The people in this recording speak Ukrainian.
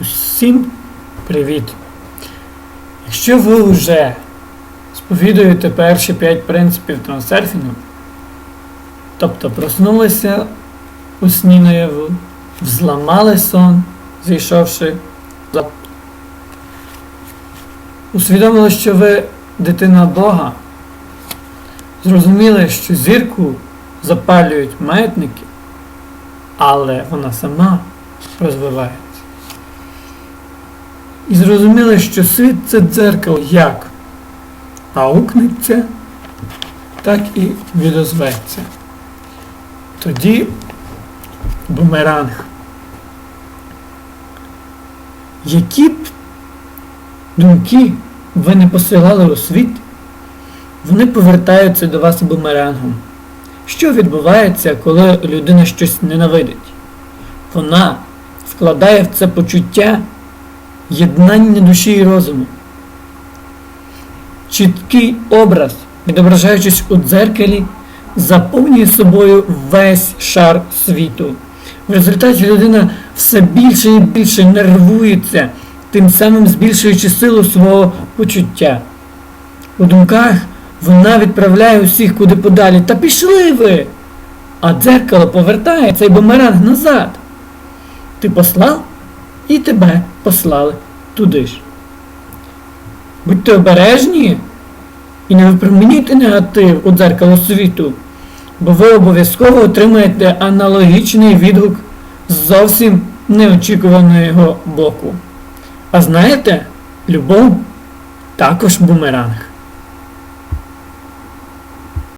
Усім привіт! Якщо ви вже сповідуєте перші 5 принципів трансерфінгу, тобто проснулися у сні наяву, взламали сон, зійшовши усвідомили, що ви дитина Бога, зрозуміли, що зірку запалюють маятники, але вона сама розвивається. І зрозуміли, що світ це дзеркало як аукнеться, так і відозветься. Тоді бумеранг. Які б думки ви не посилали у світ, вони повертаються до вас бумерангом. Що відбувається, коли людина щось ненавидить? Вона вкладає в це почуття єднання душі і розуму. Чіткий образ, відображаючись у дзеркалі, заповнює собою весь шар світу. В результаті людина все більше і більше нервується, тим самим збільшуючи силу свого почуття. У думках вона відправляє усіх куди подалі. Та пішли ви! А дзеркало повертає цей бумеранг назад. Ти послав і тебе послали туди ж. Будьте обережні і не випромінюйте негатив у дзеркало світу, бо ви обов'язково отримаєте аналогічний відгук з зовсім неочікуваного боку. А знаєте, любов також бумеранг.